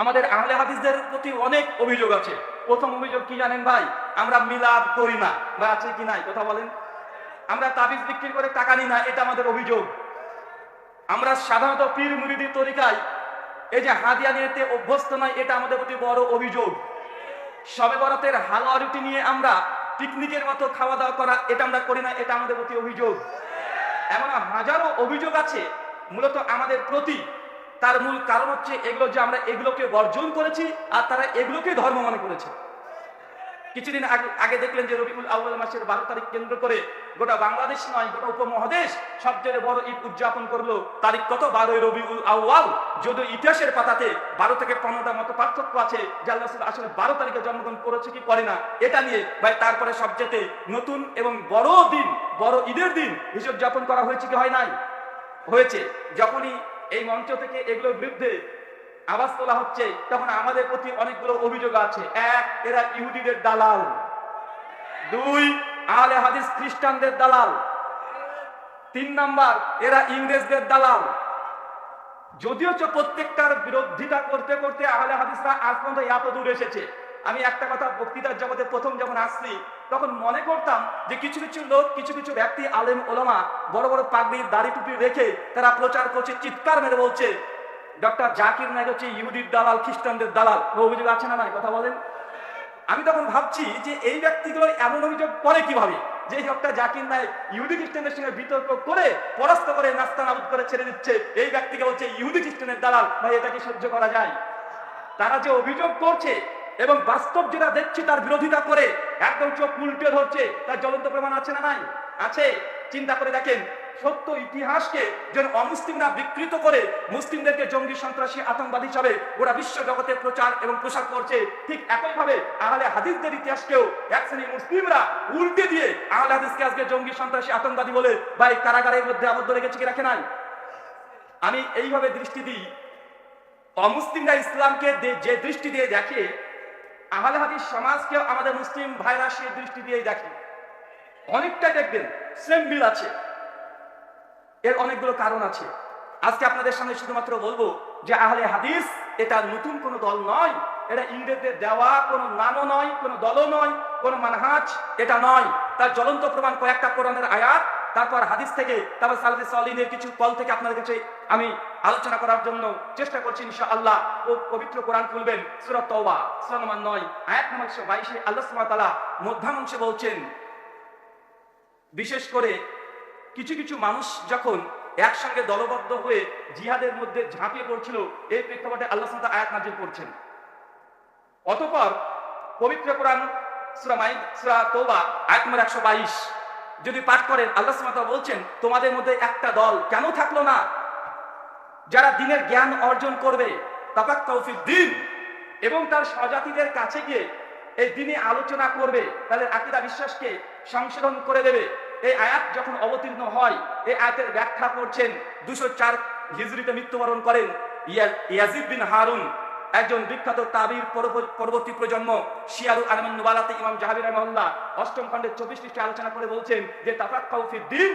আমাদের আহলে হাদিসদের প্রতি অনেক অভিযোগ আছে। প্রথম অভিযোগ কি জানেন ভাই? আমরা মিলাদ করি না। বা আছে কি নাই? কথা বলেন। আমরা তাবিজ বিক্রি করে টাকা নিই না, এটা আমাদের অভিযোগ। আমরা সাধারণত পীর মুরিদির তরিকায় এই যে হাদিয়া নিতে অভ্যস্ত নয়, এটা আমাদের প্রতি বড় অভিযোগ। সবে বরাতের হালুয়া রুটি নিয়ে আমরা পিকনিকের মতো খাওয়া দাওয়া করা, এটা আমরা করি না, এটা আমাদের প্রতি অভিযোগ। এমন হাজারো অভিযোগ আছে, মূলত আমাদের প্রতি। তার মূল কারণ হচ্ছে এগুলো যে আমরা এগুলোকে বর্জন করেছি আর তারা এগুলোকে ধর্ম মনে করেছে। কিছুদিন আগে দেখলেন যে রবিউল আউ্বাল মাসের বারো তারিখ কেন্দ্র করে গোটা বাংলাদেশ নয়, গোটা উপমহাদেশ সবচেয়ে বড় ঈদ উদযাপন করল। তারিখ কত? বারোই রবিউল আউ্বাল যদিও ইতিহাসের পাতাতে বারো থেকে পনেরোটা মতো পার্থক্য আছে রাসূল আসলে বারো তারিখে জন্মগ্রহণ করেছে কি করে না, এটা নিয়ে ভাই তারপরে সবচেয়ে নতুন এবং বড় দিন, বড় ঈদের দিন হিসেব যাপন করা হয়েছে কি হয় নাই? হয়েছে। যখনই এই মঞ্চ থেকে এগুলোর বিরুদ্ধে আওয়াজ তোলা হচ্ছে, তখন আমাদের প্রতি অনেকগুলো অভিযোগ আছে। এক, এরা ইহুদিদের দালাল। দুই, আহলে হাদিস খ্রিস্টানদের দালাল। তিন নাম্বার, এরা ইংরেজদের দালাল। যদিও প্রত্যেকটার বিরোধিতা করতে করতে আহলে হাদিসরা আজ পর্যন্ত এত দূর এসেছে। আমি একটা কথা বক্তৃতার জগতে প্রথম যখন আসছি, তখন মনে করতাম যে কিছু কিছু লোক, কিছু কিছু ব্যক্তি, আলেম, ওলামা, বড় বড় পাগড়ি দাড়ি টুপি রেখে তারা প্রচার করছে, চিৎকার মেরে বলছে, ডক্টর জাকির নাইক হচ্ছে ইহুদির দালাল, খ্রিস্টানদের দালাল। অভিযোগ আছে না নাই? কথা বলেন। আমি তখন ভাবছি যে এই ব্যক্তিগুলো এমন অভিযোগ করে কীভাবে? যে ডক্টর জাকির নাইক ইহুদি খ্রিস্টানদের সঙ্গে বিতর্ক করে, পরাস্ত করে, নাস্তা নাবুদ করে ছেড়ে দিচ্ছে। এই ব্যক্তিকে বলছে ইহুদি খ্রিস্টানের দালাল। ভাই এটাকে সহ্য করা যায়? তারা যে অভিযোগ করছে এবং বাস্তব যেটা দেখছি তার বিরোধিতা করে একদম চোখ উল্টে ধরছে, তার জ্বলন্ত প্রমাণ আছে না নাই? আছে। চিন্তা করে দেখেন, সত্য ইতিহাসকে যেন অমুসলিমরা বিকৃত করে মুসলিমদেরকে জঙ্গি সন্ত্রাসী আতঙ্কবাদী হিসাবে ওরা বিশ্ব জগতে প্রচার এবং প্রসার করছে, ঠিক একইভাবে আহলে হাদিসদের ইতিহাসকেও এক শ্রেণির মুসলিমরা উল্টে দিয়ে আহলে হাদিসকে আজকে জঙ্গি সন্ত্রাসী আতঙ্কবাদী বলে ভাই কারাগারের মধ্যে আবদ্ধ রেখেছে কি রাখে নাই? আমি এইভাবে দৃষ্টি দিই, অমুসলিমরা ইসলামকে যে দৃষ্টি দিয়ে দেখে আহলে হাদিস সমাজকেও আমাদের মুসলিম ভাইরা সেই দৃষ্টি দিয়েই দেখে। অনেকটা দেখবেন সেম মিল আছে। এর অনেকগুলো কারণ আছে। আজকে আপনাদের সামনে শুধুমাত্র বলব যে আহলে হাদিস এটা নতুন কোনো দল নয়, এটা ইংরেজদের দেওয়া কোনো নামও নয়, কোনো দলও নয়, কোনো মানহাজ এটা নয়। তার জ্বলন্ত প্রমাণ কয়েকটা কোরআনের আয়াত। তারপর হাদিস থেকে, তারপর সালফি সালিনের কিছু কল থেকে আপনাদের কাছে আমি আলোচনা করার জন্য চেষ্টা করছি, ইনশাআল্লাহ। ও পবিত্র কোরআন খুলবেন সুরত তওবা 9 আয়াত নম্বর 122 আল্লাহ সুবহানাহু ওয়া তাআলা মধ্যাংশে বলছেন, বিশেষ করে কিছু কিছু মানুষ যখন একসঙ্গে দলবদ্ধ হয়ে জিহাদের মধ্যে ঝাঁপিয়ে পড়ছিল, এই প্রেক্ষাপটে আল্লাহ সাল্লাহ আয়াত নাজিল করছেন। অতঃপর পবিত্র কোরআন, সূরা মাই সূরা তওবা, আয়াত নম্বর 122 যদি পাঠ করেন, আল্লাহ বলছেন, তোমাদের মধ্যে একটা দল কেন থাকল না? যারা দিনের জ্ঞান অর্জন করবে দিন। এবং তার স্বজাতিদের কাছে গিয়ে এই দিনে আলোচনা করবে, তাদের আকিদা বিশ্বাসকে সংশোধন করে দেবে। এই আয়াত যখন অবতীর্ণ হয়, এই আয়াতের ব্যাখ্যা করছেন, দুশো চার হিজরিতে মৃত্যুবরণ করেন ইয়া- ইয়াজিদ বিন হারুন। একজন বিখ্যাত তাবির পরবর্তী প্রজন্ম শিয়ারু আরমান নুবালাতে ইমাম জাহাবির রহমাল্লাহ অষ্টম খণ্ডের চব্বিশ পৃষ্ঠে আলোচনা করে বলছেন যে তাফাক কৌফির দিন।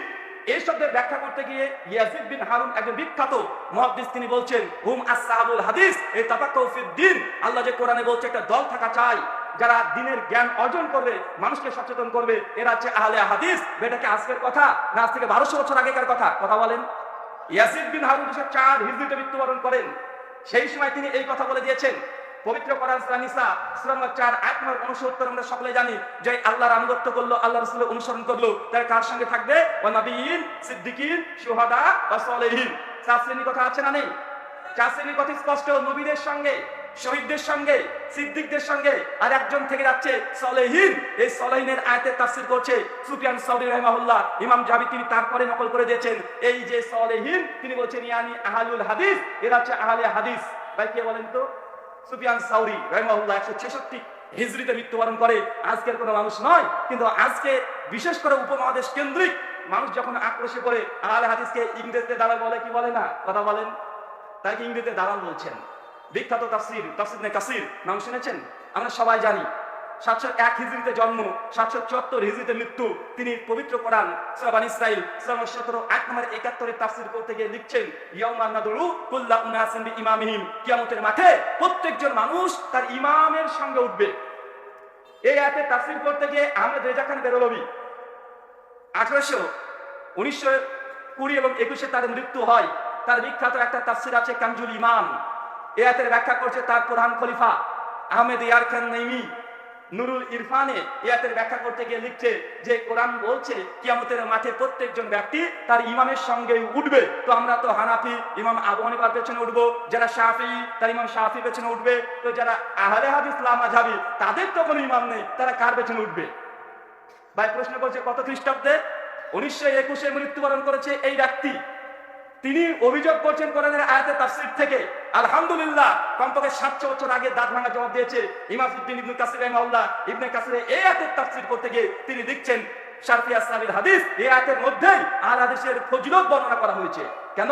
এই শব্দের ব্যাখ্যা করতে গিয়ে ইয়াজিদ বিন হারুন একজন বিখ্যাত মুহাদ্দিস তিনি বলছেন, হুম আসহাবুল হাদিস, এই তাফাক্কুফিদ দিন। আল্লাহ যে কোরআনে বলছে, একটা দল থাকা চাই, যারা দিনের জ্ঞান অর্জন করবে, মানুষকে সচেতন করবে, এরা হচ্ছে আহলে হাদিস। বেটাকে আজকের কথা না আজ থেকে বারোশো বছর আগেকার কথা? কথা বলেন। ইয়াসিদ বিন হারুন চার হিজরিতে মৃত্যুবরণ করেন সেই সময় তিনি এই কথা বলে দিয়েছেন, পবিত্র কোরআন সূরা নিসা নম্বর 4 আয়াত নম্বর 69 আমরা সকলে জানি যে আল্লাহর আনুগত্য করল, আল্লাহ রাসূলের অনুসরণ করল। তার কার সঙ্গে থাকবে? ওয়া নবীন, সিদ্দিকিন, শুহাদা ওয়া সালেহিন। চার শ্রেণির কথা আছে না নেই? চার শ্রেণির কথা স্পষ্ট, নবীদের সঙ্গে। শহীদদের সঙ্গে, সিদ্দিকদের সঙ্গে, আর একজন থেকে যাচ্ছে সলেহীন। এই সলেহীনের আয়াতের তাফসীর করছে সুফিয়ান সাউরি রাহিমাহুল্লাহ। ইমাম জাবি তিনি তারপরে নকল করে দিয়েছেন। এই যে সলেহীন, তিনি বলছেন, ইয়ানি আহালুল হাদিস, এরা হচ্ছে আহলে হাদিস। ভাই, কে বলেন তো? সুফিয়ান সাউরি রহমাহুল্লাহ একশো ছেষট্টি হিজড়িতে মৃত্যুবরণ করে। আজকের কোনো মানুষ নয়, কিন্তু আজকে বিশেষ করে উপমহাদেশ কেন্দ্রিক মানুষ যখন আক্রোশে পড়ে, আহলে হাদিসকে ইংরেজদের দালাল বলে কি বলে না? কথা বলেন। তাকে ইংরেজদের দালাল বলছেন। বিখ্যাত তাফসির তাফসির কাসির নাম শুনেছেন? আমরা সবাই জানি, সাতশো এক হিজড়িতে জন্ম, সাতশো চুয়াত্তর হিজড়িতে মৃত্যু। তিনি পবিত্র কোরআন শ্রবান ইসরাইল শ্রবণ সতেরো, এক নম্বর একাত্তরের তাফসির করতে গিয়ে লিখছেন ইয়াউমান নাদুরু কুল্লা উনাসিন ইমামিহিম কিয়ামতের মাঠে প্রত্যেকজন মানুষ তার ইমামের সঙ্গে উঠবে। এই আয়াতে তাফসির করতে গিয়ে আহমেদ রেজা খান বেরলবি। আঠারোশো, উনিশশো কুড়ি এবং একুশে তার মৃত্যু হয়। তার বিখ্যাত একটা তাফসির আছে কাঞ্জুল ইমান এ আয়াতের ব্যাখ্যা করছে তার প্রধান খলিফা আহমেদ ইয়ার খান নাইমি। নুরুল ইরফানে ইয়াতের ব্যাখ্যা করতে গিয়ে লিখছে যে কোরআন বলছে, কিয়ামতের মাঠে প্রত্যেকজন ব্যক্তি তার ইমামের সঙ্গে উঠবে। তো আমরা তো হানাফি, ইমাম আবু হানিফার পেছনে উঠবো, যারা শাফি, তার ইমাম শাফি পেছনে উঠবে, তো যারা আহলে হাদিস লামাঝাবি তাদের তো কোনো ইমাম নেই, তারা কার পেছনে উঠবে? ভাই প্রশ্ন করছে কত খ্রিস্টাব্দে? উনিশশো একুশে মৃত্যুবরণ করেছে এই ব্যক্তি। তিনি অভিযোগ করছেন কোরআনের আয়াতের তাফসীর থেকে, আলহামদুলিল্লাহ, কমপক্ষে সাতশো বছর আগে দাঁত ভাঙা জবাব দিয়েছে ইমামউদ্দিন ইবনে কাসির রাহিমাহুল্লাহ। ইবনে কাসির এই আয়াতের তাফসীর করতে গিয়ে তিনি লিখছেন শারফিয়া সাবির হাদিস, এই আয়াতের মধ্যেই আর হাদিসের ফজিলত বর্ণনা করা হয়েছে। কেন?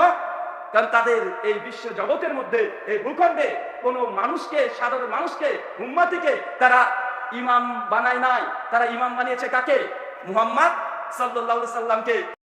কারণ তাদের এই বিশ্ব জগতের মধ্যে, এই ভূখণ্ডে কোন মানুষকে, সাধারণ মানুষকে, উম্মাতিকে তারা ইমাম বানায় নাই। তারা ইমাম বানিয়েছে কাকে? মুহাম্মদ আলাইহি সাল্লামকে